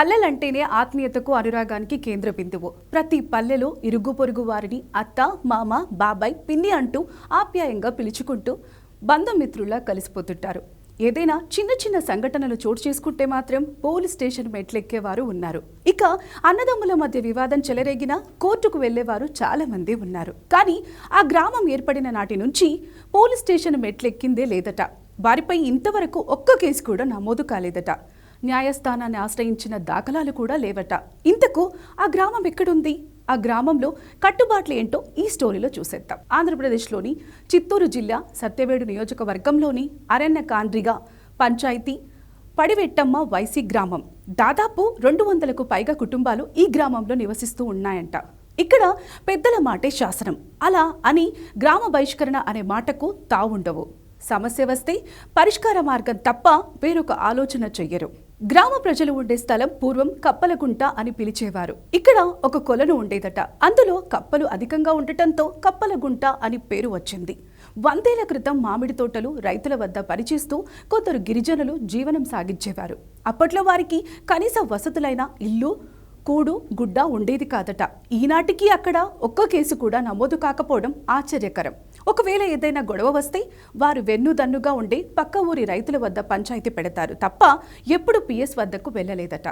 పల్లెలంటేనే ఆత్మీయతకు అనురాగానికి కేంద్ర బిందువు. ప్రతి పల్లెలో ఇరుగు పొరుగు వారిని అత్త మామ బాబాయ్ పిన్ని అంటూ ఆప్యాయంగా పిలుచుకుంటూ బంధుమిత్రుల్లా కలిసిపోతుంటారు. ఏదైనా చిన్న చిన్న సంఘటనలు చోటు చేసుకుంటే మాత్రం పోలీస్ స్టేషన్ మెట్లెక్కేవారు ఉన్నారు. ఇక అన్నదమ్ముల మధ్య వివాదం చెలరేగినా కోర్టుకు వెళ్ళేవారు చాలా మంది ఉన్నారు. కానీ ఆ గ్రామం ఏర్పడిన నాటి నుంచి పోలీస్ స్టేషన్ మెట్లెక్కిందే లేదట. వారిపై ఇంతవరకు ఒక్క కేసు కూడా నమోదు కాలేదట. న్యాయస్థానాన్ని ఆశ్రయించిన దాఖలాలు కూడా లేవట. ఇంతకు ఆ గ్రామం ఎక్కడుంది? ఆ గ్రామంలో కట్టుబాట్లు ఏంటో ఈ స్టోరీలో చూసేద్దాం. ఆంధ్రప్రదేశ్లోని చిత్తూరు జిల్లా సత్యవేడు నియోజకవర్గంలోని అరణ్య కాండ్రిగా పంచాయతీ పడివెట్టమ్మ వైసీ గ్రామం. దాదాపు రెండు వందలకు పైగా కుటుంబాలు ఈ గ్రామంలో నివసిస్తూ ఉన్నాయంట. ఇక్కడ పెద్దల మాటే శాసనం. అలా అని గ్రామ బహిష్కరణ అనే మాటకు తావుండవు. సమస్య వస్తే పరిష్కార మార్గం తప్ప వేరొక ఆలోచన చెయ్యరు. గ్రామ ప్రజలు ఉండే స్థలం పూర్వం కప్పలగుంట అని పిలిచేవారు. ఇక్కడ ఒక కొలను ఉండేదట. అందులో కప్పలు అధికంగా ఉండటంతో కప్పలగుంట అని పేరు వచ్చింది. వందేళ్ళ క్రితం మామిడి తోటలు రైతుల వద్ద పనిచేస్తూ కొందరు గిరిజనులు జీవనం సాగించేవారు. అప్పట్లో వారికి కనీస వసతులైన ఇల్లు కూడు గుడ్డ ఉండేది కాదట. ఈనాటికి అక్కడ ఒక్క కేసు కూడా నమోదు కాకపోవడం ఆశ్చర్యకరం. ఒకవేళ ఏదైనా గొడవ వస్తే వారు వెన్నుదన్నుగా ఉండి పక్క ఊరి రైతుల వద్ద పంచాయతీ పెడతారు తప్ప ఎప్పుడు పిఎస్ వద్దకు వెళ్ళలేదట.